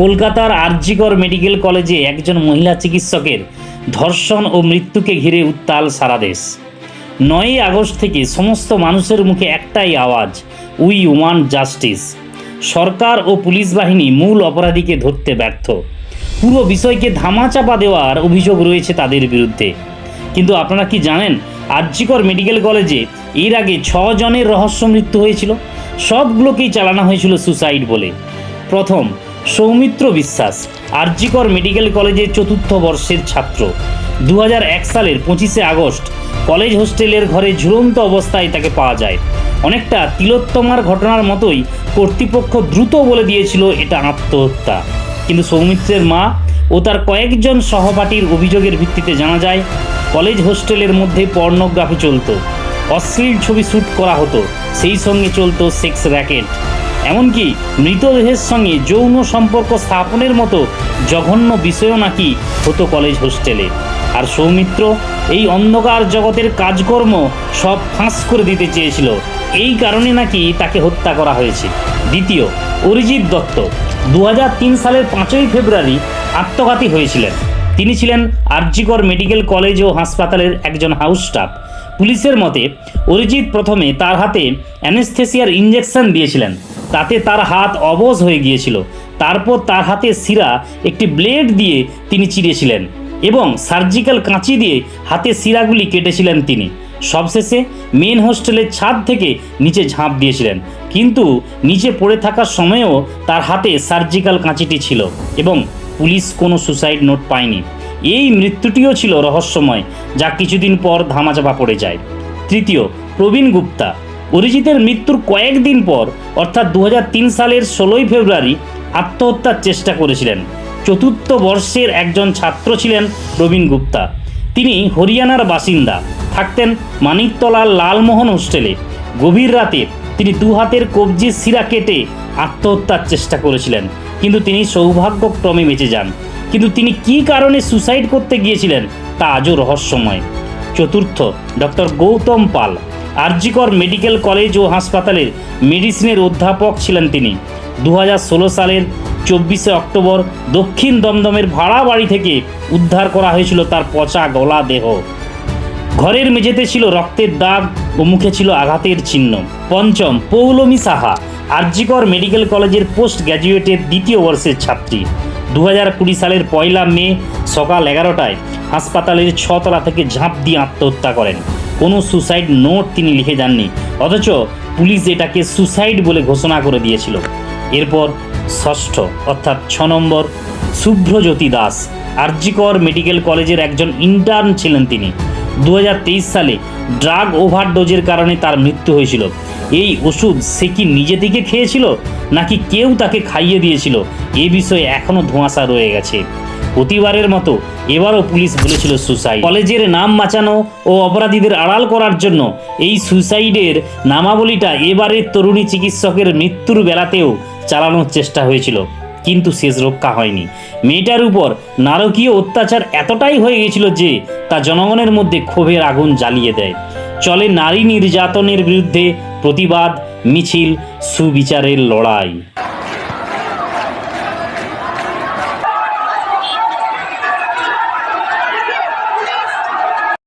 কলকাতার আরজিকর মেডিকেল কলেজে একজন মহিলা চিকিৎসকের ধর্ষণ ও মৃত্যুকে ঘিরে উত্তাল সারা দেশ। নয়ই আগস্ট থেকে সমস্ত মানুষের মুখে একটাই আওয়াজ, উই ওয়ান জাস্টিস। সরকার ও পুলিশ বাহিনী মূল অপরাধীকে ধরতে ব্যর্থ। পুরো বিষয়কে ধামাচাপা দেওয়ার অভিযোগ রয়েছে তাদের বিরুদ্ধে। কিন্তু আপনারা কি জানেন, আরজিকর মেডিকেল কলেজে এর আগে ছ জনের রহস্য মৃত্যু হয়েছিল? সবগুলোকেই চালানো হয়েছিল সুসাইড বলে। প্রথম সৌমিত্র বিশ্বাস, আরজিকর মেডিকেল কলেজের চতুর্থ বর্ষের ছাত্র। দু হাজার এক সালের পঁচিশে আগস্ট, কলেজ হোস্টেলের ঘরে ঝুলন্ত অবস্থায় তাকে পাওয়া যায়। অনেকটা তিলোত্তমার ঘটনার মতোই কর্তৃপক্ষ দ্রুত বলে দিয়েছিল এটা আত্মহত্যা। কিন্তু সৌমিত্রের মা ও তার কয়েকজন সহপাঠীর অভিযোগের ভিত্তিতে জানা যায়, কলেজ হোস্টেলের মধ্যে পর্নোগ্রাফি চলত। অশ্লীল ছবি শ্যুট করা হতো, সেই সঙ্গে চলতো সেক্স র্যাকেট। এমনকি মৃতদেহের সঙ্গে যৌন সম্পর্ক স্থাপনের মতো জঘন্য বিষয়ও নাকি হতো কলেজ হোস্টেলে। আর সৌমিত্র এই অন্ধকার জগতের কাজকর্ম সব ফাঁস করে দিতে চেয়েছিল। এই কারণে নাকি তাকে হত্যা করা হয়েছে। দ্বিতীয়, অরিজিৎ দত্ত। দু হাজার তিন সালের পাঁচই ফেব্রুয়ারি আত্মঘাতী হয়েছিলেন। তিনি ছিলেন আরজিকর মেডিকেল কলেজ ও হাসপাতালের একজন হাউস স্টাফ। পুলিশের মতে, অরিজিৎ প্রথমে তার হাতে অ্যানেস্থেসিয়ার ইঞ্জেকশন দিয়েছিলেন। তাতে তার হাত অবশ হয়ে গিয়েছিল। তারপর তার হাতে শিরা, একটি ব্লেড দিয়ে তিনি চিরেছিলেন এবং সার্জিক্যাল কাঁচি দিয়ে হাতে শিরাগুলি কেটেছিলেন তিনি। সবশেষে মেন হোস্টেলের ছাদ থেকে নিচে ঝাঁপ দিয়েছিলেন। কিন্তু নিচে পড়ে থাকার সময়েও তার হাতে সার্জিক্যাল কাঁচিটি ছিল এবং পুলিশ কোনো সুসাইড নোট পায়নি। এই মৃত্যুটিও ছিল রহস্যময়, যা কিছুদিন পর ধামাচাপা পড়ে যায়। তৃতীয়, প্রবীণ গুপ্তা। অরিজিতের মৃত্যুর কয়েকদিন পর, অর্থাৎ দু হাজার তিন সালের ষোলোই ফেব্রুয়ারি, আত্মহত্যার চেষ্টা করেছিলেন। চতুর্থ বর্ষের একজন ছাত্র ছিলেন প্রবীণ গুপ্তা। তিনি হরিয়ানার বাসিন্দা। থাকতেন মানিকতলার লালমোহন হোস্টেলে। গভীর রাতে তিনি দু হাতের কবজির শিরা কেটে আত্মহত্যার চেষ্টা করেছিলেন। কিন্তু তিনি সৌভাগ্যক্রমে বেঁচে যান। কিন্তু তিনি কী কারণে সুসাইড করতে গিয়েছিলেন, তা আজও রহস্যময়। চতুর্থ, doctor Gautam Pal. RG Kar medical college ও হাসপাতালের মেডিসিনের অধ্যাপক ছিলেন তিনি। দু হাজার ষোলো সালের চব্বিশে অক্টোবর দক্ষিণ দমদমের ভাড়া বাড়ি থেকে উদ্ধার করা হয়েছিল তার পচা গলা দেহ। ঘরের মেঝেতে ছিল রক্তের দাগ ও মুখে ছিল আঘাতের চিহ্ন। পঞ্চম, পৌলমি সাহা, আরজিকর মেডিকেল কলেজের পোস্ট গ্র্যাজুয়েটের দ্বিতীয় বর্ষের ছাত্রী। দু কুড়ি সালের পয়লা মে সকাল এগারোটায় হাসপাতালের ছতলা থেকে ঝাঁপ দিয়ে আত্মহত্যা করেন। কোনো সুসাইড নোট তিনি লিখে যাননি। অথচ পুলিশ এটাকে সুসাইড বলে ঘোষণা করে দিয়েছিল। এরপর ষষ্ঠ, অর্থাৎ ছ নম্বর শুভ্রজ্যোতি দাস, আরজিকর মেডিকেল কলেজের একজন ইন্টার্ন ছিলেন তিনি। দু হাজার তেইশ সালে ড্রাগ ওভারডোজের কারণে তার মৃত্যু হয়েছিল। এই ওষুধ সে কি নিজে থেকে খেয়েছিল, নাকি কেউ তাকে খাইয়ে দিয়েছিল? এ বিষয়ে এখনও ধোঁয়াশা রয়ে গেছে। প্রতিবারের মতো এবারও পুলিশ বলেছিল সুসাইড কলেজের নাম বাঁচানো ও অপরাধীদের আড়াল করার জন্য এই সুসাইডের নামাবলিটা এবারের তরুণী চিকিৎসকের মৃত্যুর বেলাতেও চালানোর চেষ্টা হয়েছিল, কিন্তু শেষ রক্ষা হয়নি। মেয়েটার উপর নারকীয় অত্যাচার এতটাই হয়ে গেছিল যে তা জনগণের মধ্যে ক্ষোভের আগুন জ্বালিয়ে দেয়। চলে নারী নির্যাতনের বিরুদ্ধে প্রতিবাদ, মিছিল, সুবিচারের লড়াই।